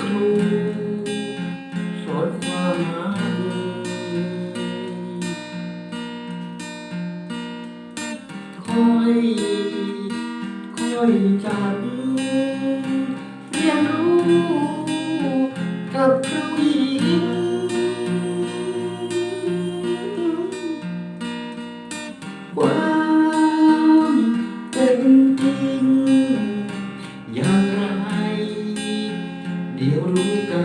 ครูสอนความหาดีคอยคอยจัดเรียนรู้กับครู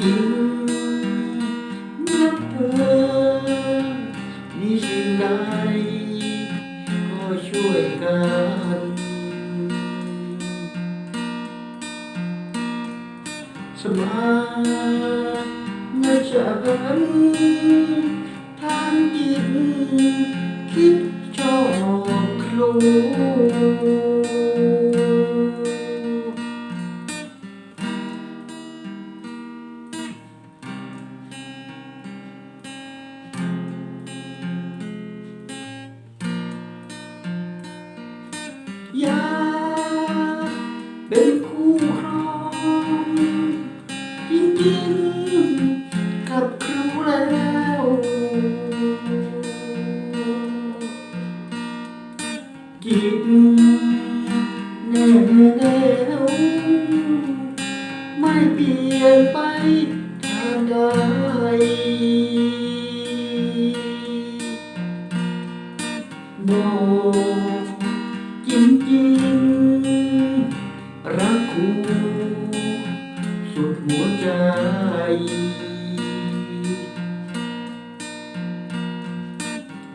สิ่งใดก็ช่วยกันสมาเมื่อฉันทางจิตคิดชอบครู เป็นคู่ครองจริงๆกับครูแล้วจิตแน่แล้วไม่เปลี่ยนไปทางใดบอกจริงๆ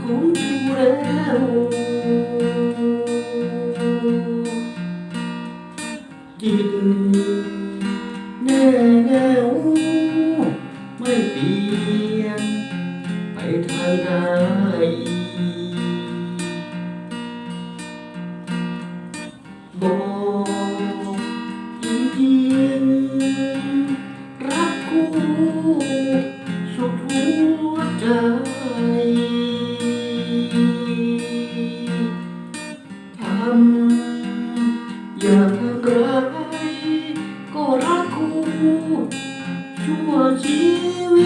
ของกูแล้วจิตแน่แน่วไม่เปลี่ยน ไปทางใดบอก 祝我只为。